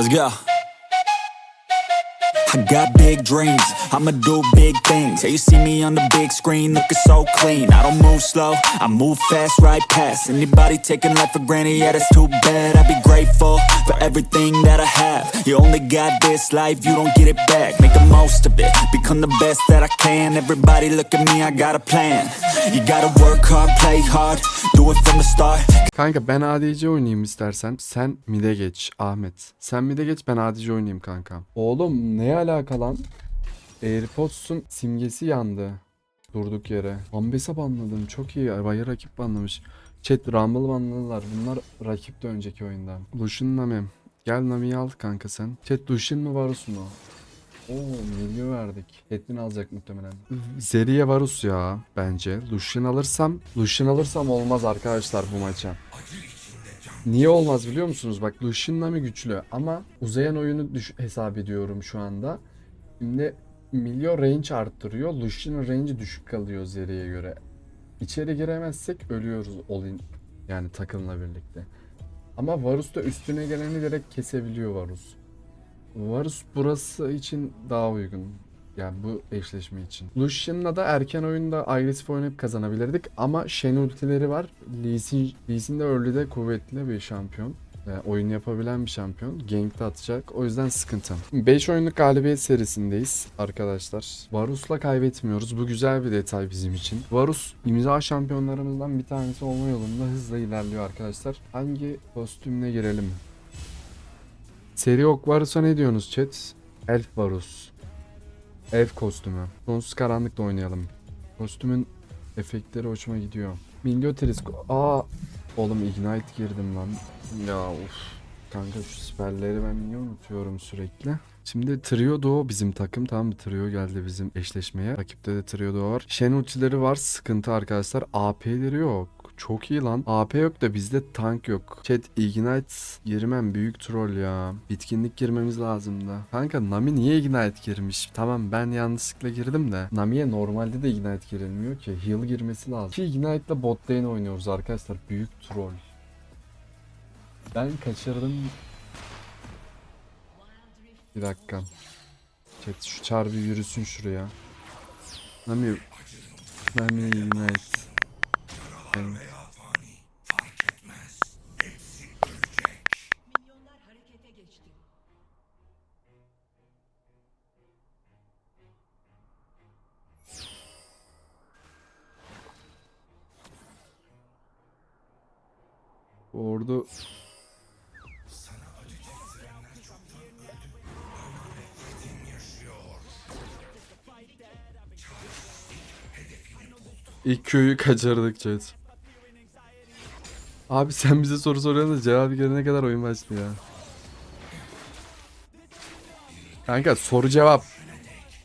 Let's go. I got big dreams, I'ma do big things. Yeah, you see me on the big screen looking so clean. I don't move slow, I move fast, right past anybody taking life for granted. Yeah, that's too bad. I'd be grateful for everything that I have. You only got this life, you don't get it back. Make the most of it, become the best that I can. Everybody look at me, I got a plan. You gotta work hard, play hard, do it from the start. Kanka ben ADC oynayayım istersen. Sen mide geç Ahmet. Sen mide geç ben ADC oynayayım kanka. Oğlum ne alaka lan? Airpods'un simgesi yandı. Durduk yere. Ambesa banladım çok iyi. Bayağı rakip banlamış. Chat Rumble banladılar. Bunlar rakip de önceki oyundan. Lucian Nami. Gel Nami'yi al kanka sen. Chat Lucian mı Varus mu? Oo milyon verdik. Caitlyn alacak muhtemelen. Zeriye Varus ya bence. Lucian alırsam Lucian alırsam olmaz arkadaşlar bu maça. Niye olmaz biliyor musunuz? Bak Nami güçlü ama uzayan oyunu düş hesap ediyorum şu anda. Şimdi milyon range arttırıyor. Lucian'ın range'i düşük kalıyor Zeri'ye göre. İçeri giremezsek ölüyoruz Olin yani takımla birlikte. Ama Varus da üstüne geleni direkt kesebiliyor Varus. Varus burası için daha uygun. Yani bu eşleşme için. Lucian'la da erken oyunda agresif oynayıp kazanabilirdik ama Shen ultileri var. Lee Sin, Lee Sin de early'de kuvvetli bir şampiyon. Yani oyun yapabilen bir şampiyon. Gank de atacak. O yüzden sıkıntı. 5 oyunluk galibiyet serisindeyiz arkadaşlar. Varus'la kaybetmiyoruz. Bu güzel bir detay bizim için. Varus imza şampiyonlarımızdan bir tanesi olma yolunda hızla ilerliyor arkadaşlar. Hangi kostümle girelim? Seri ok Varus'a ne diyorsunuz chat? Elf Varus. Elf kostümü. Sonsuz karanlıkla oynayalım. Kostümün efektleri hoşuma gidiyor. Milyoteris. Aa oğlum ignite girdim lan. Ya uf. Kanka şu siperleri ben niye unutuyorum sürekli? Şimdi Trio bizim takım. Tamam mı? Trio geldi bizim eşleşmeye. Rakipte de Trio var. Shen ultileri var. Sıkıntı arkadaşlar. AP'leri yok. Çok iyi lan. AP yok da bizde tank yok. Chat Ignite girmem büyük troll ya. Bitkinlik girmemiz lazım da. Kanka Nami niye Ignite girmiş? Tamam ben yanlışlıkla girdim de. Nami'ye normalde de Ignite girilmiyor ki. Heal girmesi lazım. Ki Ignite'la bot lane oynuyoruz arkadaşlar. Büyük troll. Ben kaçırdım. Bir dakika. Chat şu çar bir yürüsün şuraya. Nami. Nami Ignite. Yani- Ordu İlk köyü kaçırdık chat. Abi sen bize soru soruyorsun da cevabı gelene kadar oyun başlıyor. ya. Kanka soru cevap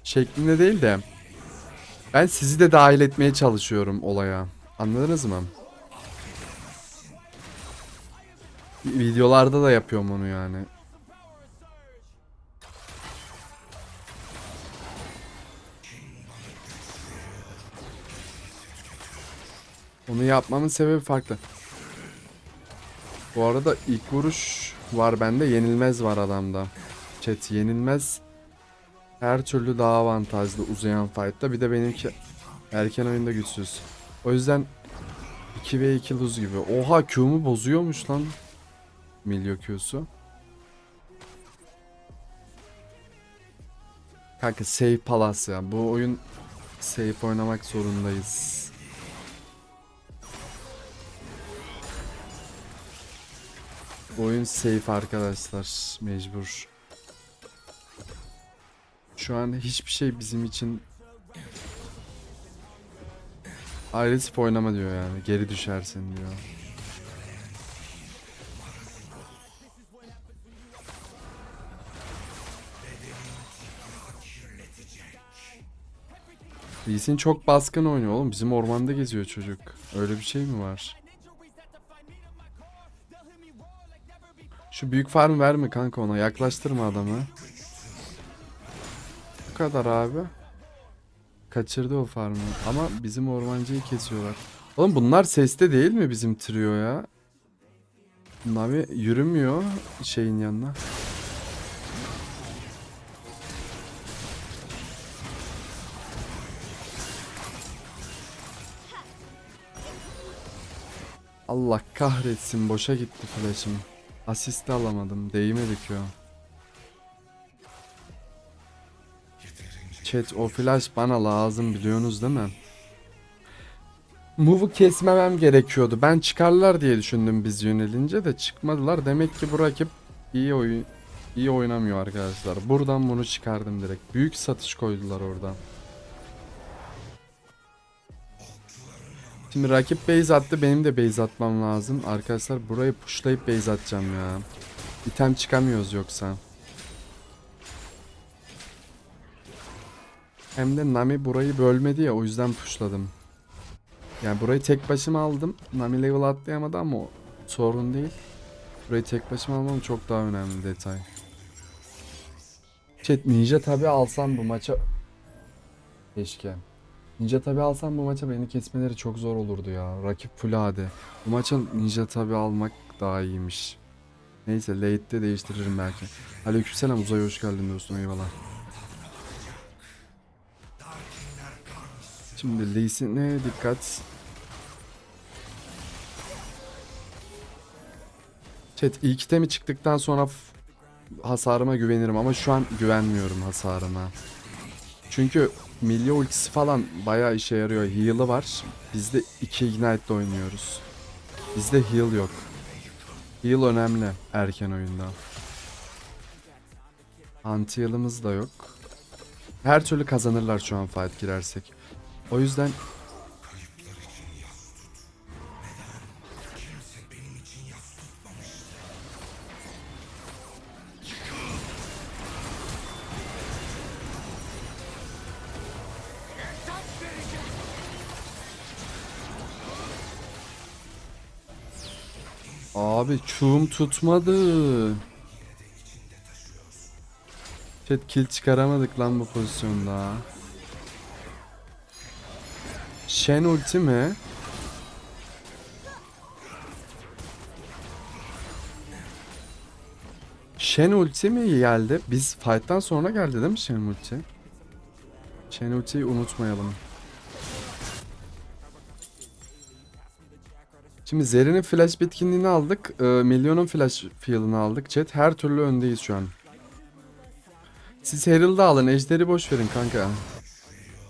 şeklinde değil de ben sizi de dahil etmeye çalışıyorum olaya. Anladınız mı? Videolarda da yapıyorum onu yani. Onu yapmamın sebebi farklı. Bu arada ilk vuruş var bende, yenilmez var adamda. Chat yenilmez her türlü daha avantajlı uzayan fight'ta. Bir de benimki erken oyunda güçsüz. O yüzden 2 ve 2 lose gibi. Oha Q'mu bozuyormuş lan. Milyo Q'su. Kanka save palace ya. Bu oyun safe oynamak zorundayız. Oyun safe arkadaşlar. Mecbur. Şu an hiçbir şey bizim için agresif oynama diyor yani. Geri düşersin diyor. Lee çok baskın oynuyor oğlum. Bizim ormanda geziyor çocuk. Öyle bir şey mi var? Şu büyük farm verme kanka ona. Yaklaştırma adamı. Bu kadar abi. Kaçırdı o farmı. Ama bizim ormancıyı kesiyorlar. Oğlum bunlar seste değil mi bizim trio ya? Navi yürümüyor şeyin yanına. Allah kahretsin boşa gitti flash'ım. Asist alamadım. Değmedi ki o. Chat o flash bana lazım biliyorsunuz değil mi? Move'u kesmemem gerekiyordu. Ben çıkarlar diye düşündüm biz yönelince de çıkmadılar. Demek ki bu rakip iyi oyun iyi oynamıyor arkadaşlar. Buradan bunu çıkardım direkt. Büyük satış koydular oradan. Şimdi rakip base attı. Benim de base atmam lazım. Arkadaşlar burayı pushlayıp base atacağım ya. İtem çıkamıyoruz yoksa. Hem de Nami burayı bölmedi ya o yüzden pushladım. Yani burayı tek başıma aldım. Nami level atlayamadı ama o sorun değil. Burayı tek başıma almam çok daha önemli detay. Chat Ninja tabi alsam bu maça... Keşke. Ninja tabi alsam bu maça beni kesmeleri çok zor olurdu ya. Rakip full AD. Bu maça Ninja tabi almak daha iyiymiş. Neyse late'de değiştiririm belki. Aleykümselam Uzay hoş geldin dostum eyvallah. Şimdi Lee Sin'e dikkat. Chat ilk itemi çıktıktan sonra hasarıma güvenirim ama şu an güvenmiyorum hasarıma. Çünkü milli ultisi falan bayağı işe yarıyor. Heal'ı var. Biz de 2 Ignite'de oynuyoruz. Bizde heal yok. Heal önemli erken oyunda. Anti heal'ımız da yok. Her türlü kazanırlar şu an fight girersek. O yüzden Abi çuğum tutmadı. Chat kill çıkaramadık lan bu pozisyonda. Shen ulti mi? Shen ulti mi geldi? Biz fight'tan sonra geldi değil mi Shen ulti? Shen ultiyi unutmayalım. Şimdi Zeri'nin flash bitkinliğini aldık. E, Milyon'un flash field'ını aldık. Chat her türlü öndeyiz şu an. Siz Herald'ı alın. Ejder'i boş verin kanka.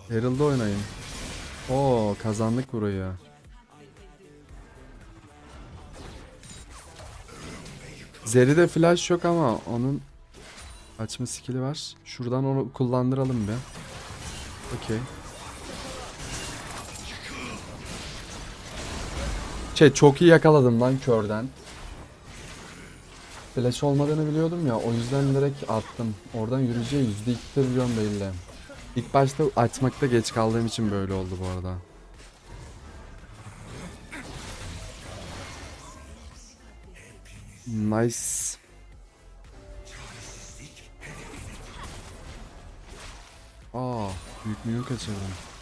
Herald'ı oynayın. Oo kazandık burayı. Zeri'de flash yok ama onun açma skill'i var. Şuradan onu kullandıralım bir. Okey. Şey çok iyi yakaladım lan körden. Flash olmadığını biliyordum ya o yüzden direkt attım. Oradan yürüyeceği yüzde iki trilyon belli. İlk başta açmakta geç kaldığım için böyle oldu bu arada. Nice. Aa, büyük müyü kaçırdım.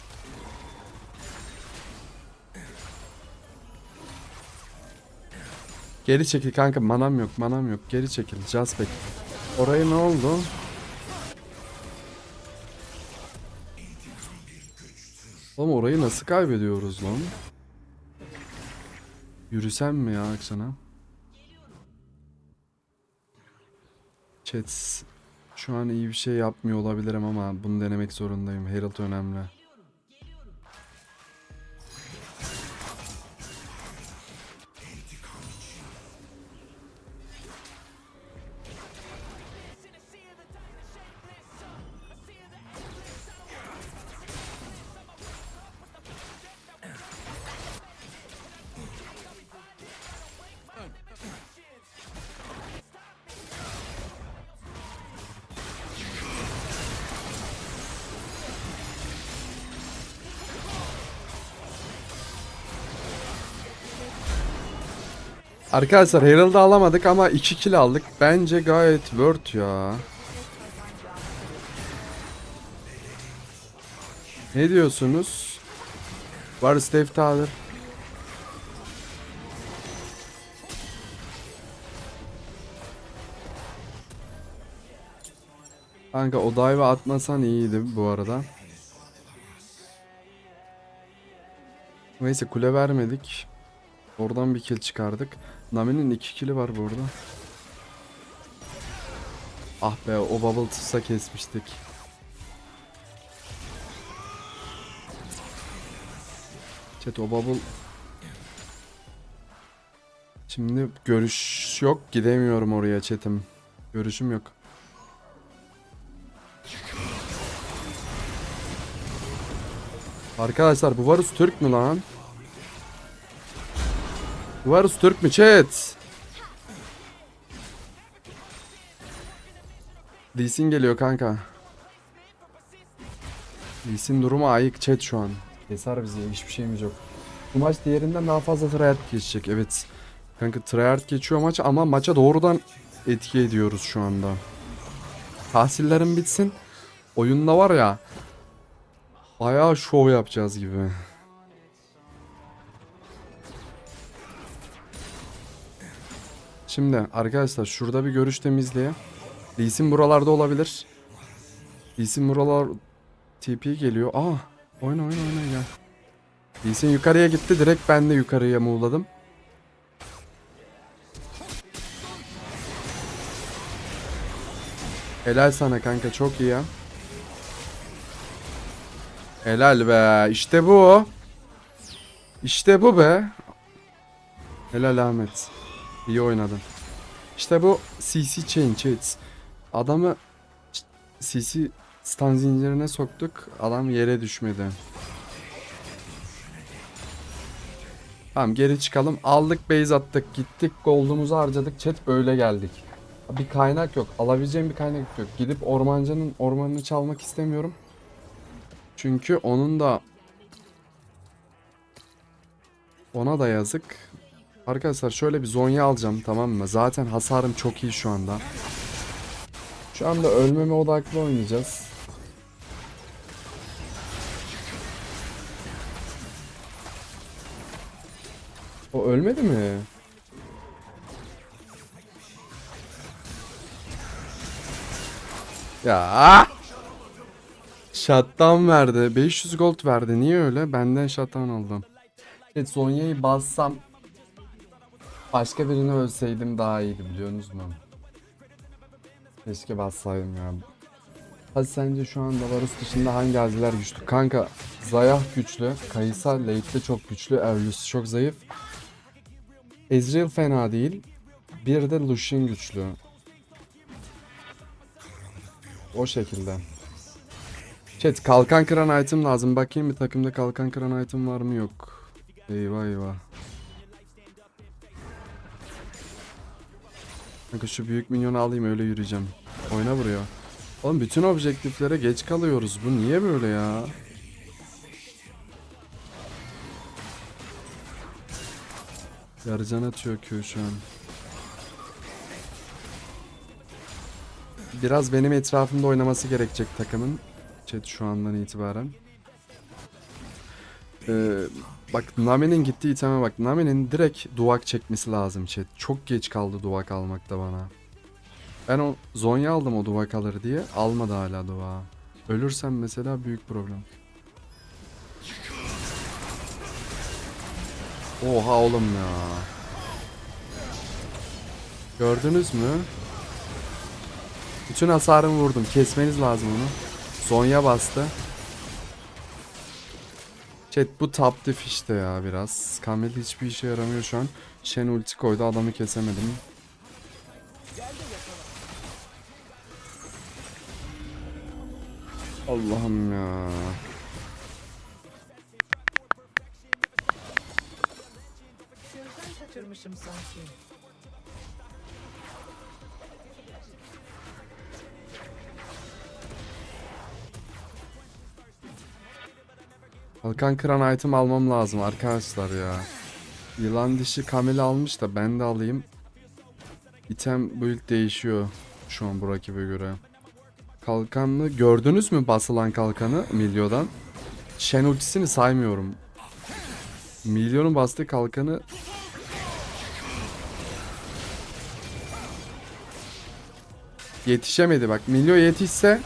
Geri çekil kanka manam yok manam yok geri çekil Jaspek. Oraya ne oldu? Oğlum orayı nasıl kaybediyoruz lan? Yürüsem mi ya akşana? Chat şu an iyi bir şey yapmıyor olabilirim ama bunu denemek zorundayım. Herald önemli. Arkadaşlar Herald'ı alamadık ama 2 kill aldık. Bence gayet worth ya. Ne diyorsunuz? Var Steve Tyler. Kanka o dive'ı atmasan iyiydi bu arada. Neyse kule vermedik. Oradan bir kill çıkardık. Nami'nin iki kill'i var burada. Ah be o bubble tutsa kesmiştik. Chat o bubble Şimdi görüş yok. Gidemiyorum oraya chatim. Görüşüm yok. Arkadaşlar bu Varus Türk mü lan? Varus Türk mü chat? Lee Sin geliyor kanka. Lee Sin durumu ayık chat şu an. Keser bizi hiçbir şeyimiz yok. Bu maç diğerinden daha fazla tryhard geçecek evet. Kanka tryhard geçiyor maç ama maça doğrudan etki ediyoruz şu anda. Tahsillerim bitsin. Oyunda var ya. Bayağı şov yapacağız gibi. Şimdi arkadaşlar şurada bir görüş temizliği. Lee Sin buralarda olabilir. Lee Sin buralar TP geliyor. Aa, oyna oyna oyna gel. Lee Sin yukarıya gitti. Direkt ben de yukarıya muğladım. Helal sana kanka çok iyi ya. Helal be. İşte bu. İşte bu be. Helal Ahmet. İyi oynadın. İşte bu CC chain chat. Adamı CC stun zincirine soktuk. Adam yere düşmedi. Tamam geri çıkalım. Aldık base attık. Gittik gold'umuzu harcadık. Chat böyle geldik. Bir kaynak yok. Alabileceğim bir kaynak yok. Gidip ormancının ormanını çalmak istemiyorum. Çünkü onun da ona da yazık. Arkadaşlar şöyle bir zonya alacağım tamam mı? Zaten hasarım çok iyi şu anda. Şu anda ölmeme odaklı oynayacağız. O ölmedi mi? Ya. Shutdown verdi. 500 gold verdi. Niye öyle? Benden shutdown aldım. Evet Zonya'yı bassam başka birini ölseydim daha iyiydi biliyorsunuz mu? Keşke bassaydım ya. Hadi sence şu anda Varus dışında hangi aziler güçlü? Kanka Zayah güçlü. Kaysa late'de çok güçlü. Erlus çok zayıf. Ezreal fena değil. Bir de Lucian güçlü. O şekilde. Chat kalkan kıran item lazım. Bakayım bir takımda kalkan kıran item var mı yok. Eyvah eyvah. Kanka şu büyük minyonu alayım öyle yürüyeceğim. Oyna buraya. Oğlum bütün objektiflere geç kalıyoruz. Bu niye böyle ya? Yarıcan atıyor Q şu an. Biraz benim etrafımda oynaması gerekecek takımın. Chat şu andan itibaren. Ee, bak Nami'nin gittiği iteme bak. Nami'nin direkt duvak çekmesi lazım chat. Çok geç kaldı duvak almakta bana. Ben o Zonya aldım o duvak alır diye. Almadı hala duvağı. Ölürsem mesela büyük problem. Oha oğlum ya. Gördünüz mü? Bütün hasarımı vurdum. Kesmeniz lazım onu. Zonya bastı. Chat bu top diff işte ya biraz. Kamil hiçbir işe yaramıyor şu an. Shen ulti koydu adamı kesemedim. Allah'ım ya. Kaçırmışım sanki. Kalkan kıran item almam lazım arkadaşlar ya. Yılan dişi Kamil almış da ben de alayım. İtem build değişiyor şu an bu rakibe göre. Kalkanlı gördünüz mü basılan kalkanı Milyo'dan? Shen ultisini saymıyorum. Milyonun bastığı kalkanı Yetişemedi bak. Milyo yetişse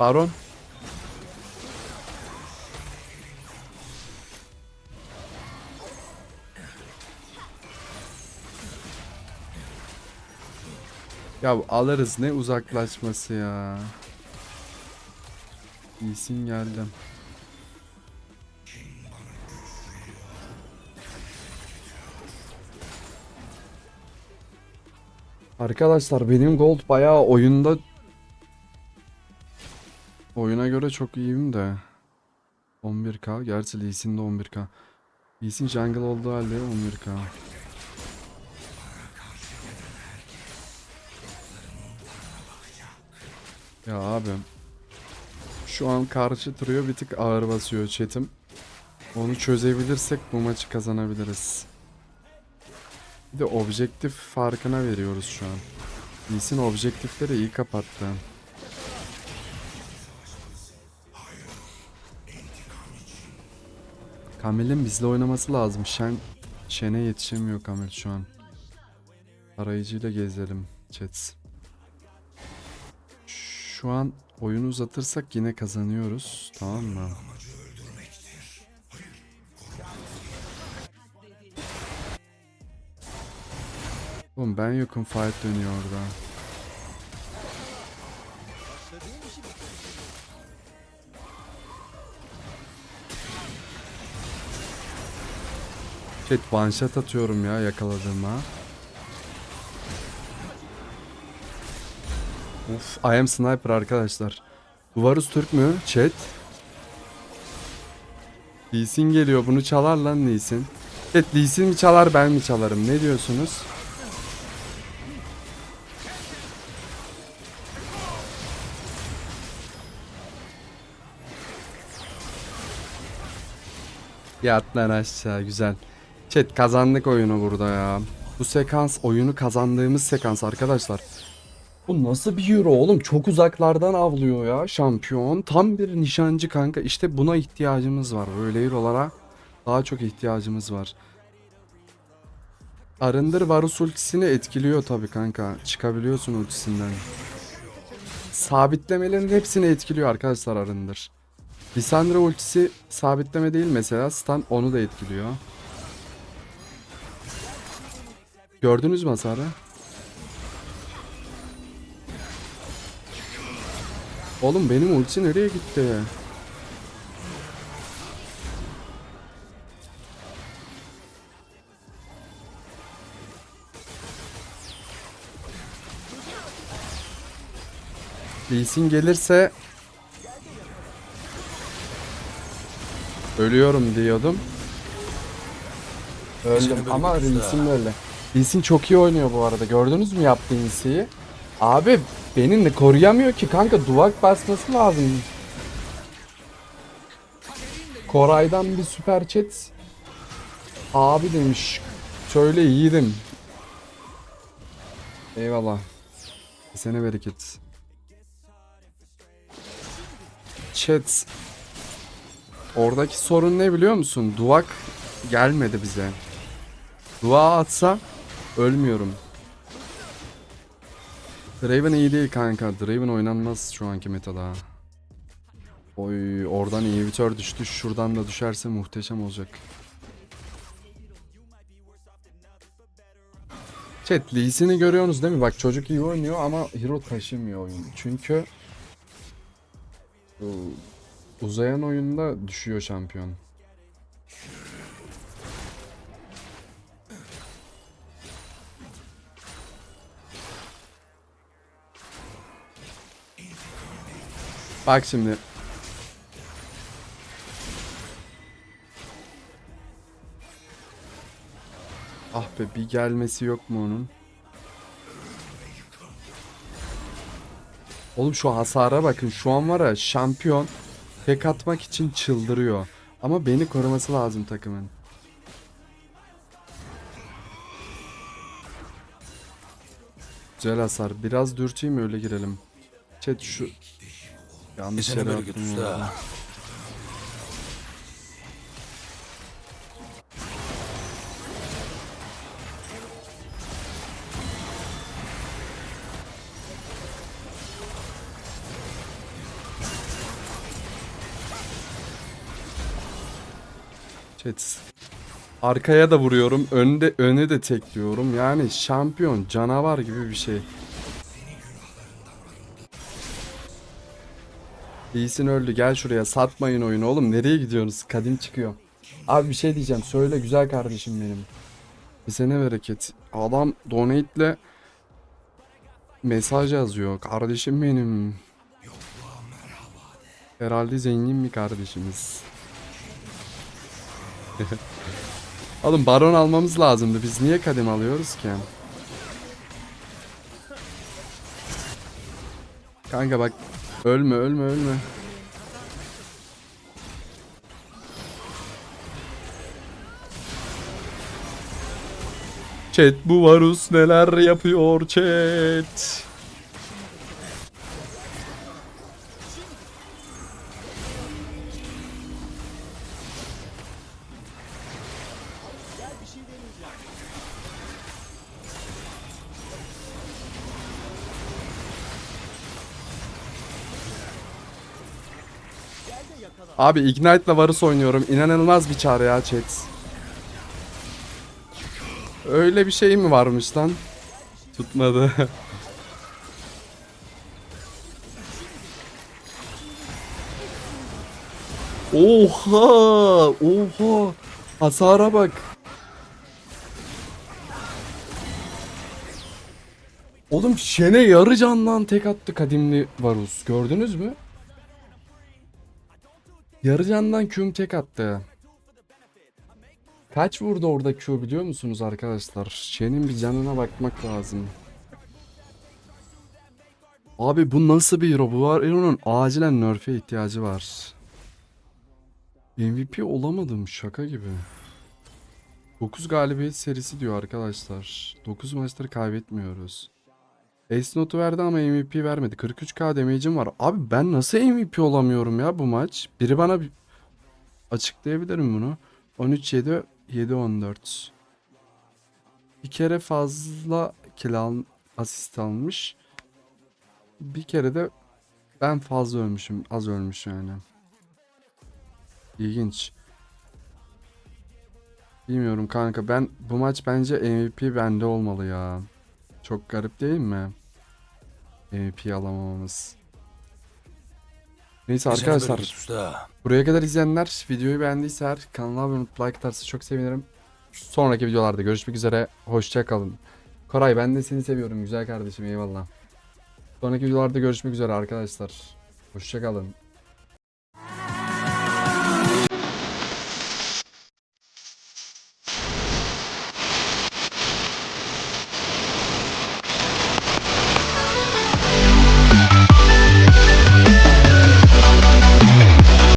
Baron. Ya alırız ne uzaklaşması ya. İyisin geldim. Arkadaşlar benim gold bayağı oyunda oyuna göre çok iyiyim de. 11k gerçi Lee Sin de 11k Lee Sin jungle olduğu halde 11k Ya abi. Şu an karşı trio bir tık ağır basıyor chat'im. Onu çözebilirsek bu maçı kazanabiliriz. Bir de objektif farkına veriyoruz şu an. Lee Sin objektifleri iyi kapattı. Kamil'in bizle oynaması lazım. Şen Şen'e yetişemiyor Kamil şu an. Arayıcıyla gezelim chats. Şu an oyunu uzatırsak yine kazanıyoruz. Tamam mı? Oğlum ben yokum fight dönüyor orada. One shot atıyorum ya yakaladığıma. Of I am sniper arkadaşlar. Varus Türk mü? Chat. Lee Sin geliyor bunu çalar lan Lee Sin. Chat Lee Sin mi çalar ben mi çalarım ne diyorsunuz? Yat lan aşağı güzel. Chat kazandık oyunu burada ya. Bu sekans oyunu kazandığımız sekans arkadaşlar. Bu nasıl bir euro oğlum? Çok uzaklardan avlıyor ya şampiyon. Tam bir nişancı kanka. İşte buna ihtiyacımız var. Böyle eurolara daha çok ihtiyacımız var. Arındır Varus ultisini etkiliyor tabii kanka. Çıkabiliyorsun ultisinden. Sabitlemelerin hepsini etkiliyor arkadaşlar Arındır. Lissandra ultisi sabitleme değil mesela. Stun onu da etkiliyor. Gördünüz mü hasarı? Oğlum benim ulti nereye gitti? Lee Sin gelirse ölüyorum diyordum. Öldüm ama Lee Sin öyle. Lee çok iyi oynuyor bu arada. Gördünüz mü yaptığı insiyi? Abi beni de koruyamıyor ki kanka duvak basması lazım. Koray'dan bir süper chat. Abi demiş. Şöyle iyiydim. Eyvallah. Sene bereket. Chat. Oradaki sorun ne biliyor musun? Duvak gelmedi bize. Dua atsa ölmüyorum. Draven iyi değil kanka. Draven oynanmaz şu anki metada. Oy oradan inhibitor düştü. Şuradan da düşerse muhteşem olacak. Chat Lee Sin'i görüyorsunuz değil mi? Bak çocuk iyi oynuyor ama hero taşımıyor oyunu. Çünkü uzayan oyunda düşüyor şampiyon. Bak şimdi. Ah be bir gelmesi yok mu onun? Oğlum şu hasara bakın. Şu an var ya şampiyon tek atmak için çıldırıyor. Ama beni koruması lazım takımın. Güzel hasar. Biraz dürteyim öyle girelim. Chat şu Yanlış yere attım. Chat. Arkaya da vuruyorum, önde öne de tekliyorum. Yani şampiyon canavar gibi bir şey. İyisin öldü. Gel şuraya. Satmayın oyunu oğlum. Nereye gidiyorsunuz? Kadim çıkıyor. Abi bir şey diyeceğim. Söyle güzel kardeşim benim. Bize ne bereket. Adam donate'le mesaj yazıyor. Kardeşim benim. Herhalde zengin bir kardeşimiz. Oğlum baron almamız lazımdı. Biz niye kadim alıyoruz ki? Kanka bak ölme ölme ölme. Chat bu Varus neler yapıyor chat. Abi Ignite'la Varus oynuyorum. İnanılmaz bir çare ya chat. Öyle bir şey mi varmış lan? Tutmadı. Oha! Oha! Hasara bak. Oğlum Şen'e yarı candan tek attı kadimli Varus. Gördünüz mü? Yarı candan Q'm tek attı. Kaç vurdu orada Q biliyor musunuz arkadaşlar? Shen'in bir canına bakmak lazım. Abi bu nasıl bir hero? Bu var Hero'nun acilen nerf'e ihtiyacı var. MVP olamadım şaka gibi. 9 galibiyet serisi diyor arkadaşlar. 9 maçları kaybetmiyoruz. Ace notu verdi ama MVP vermedi. 43k damage'im var. Abi ben nasıl MVP olamıyorum ya bu maç? Biri bana bir açıklayabilir mi bunu? 13-7 7-14. Bir kere fazla kill al, asist almış. Bir kere de ben fazla ölmüşüm. Az ölmüş yani. İlginç. Bilmiyorum kanka. Ben bu maç bence MVP bende olmalı ya. Çok garip değil mi? MVP alamamamız. Neyse arkadaşlar. Buraya kadar izleyenler videoyu beğendiyse eğer kanala abone olup like atarsa çok sevinirim. Sonraki videolarda görüşmek üzere. Hoşça kalın. Koray ben de seni seviyorum güzel kardeşim eyvallah. Sonraki videolarda görüşmek üzere arkadaşlar. Hoşça kalın.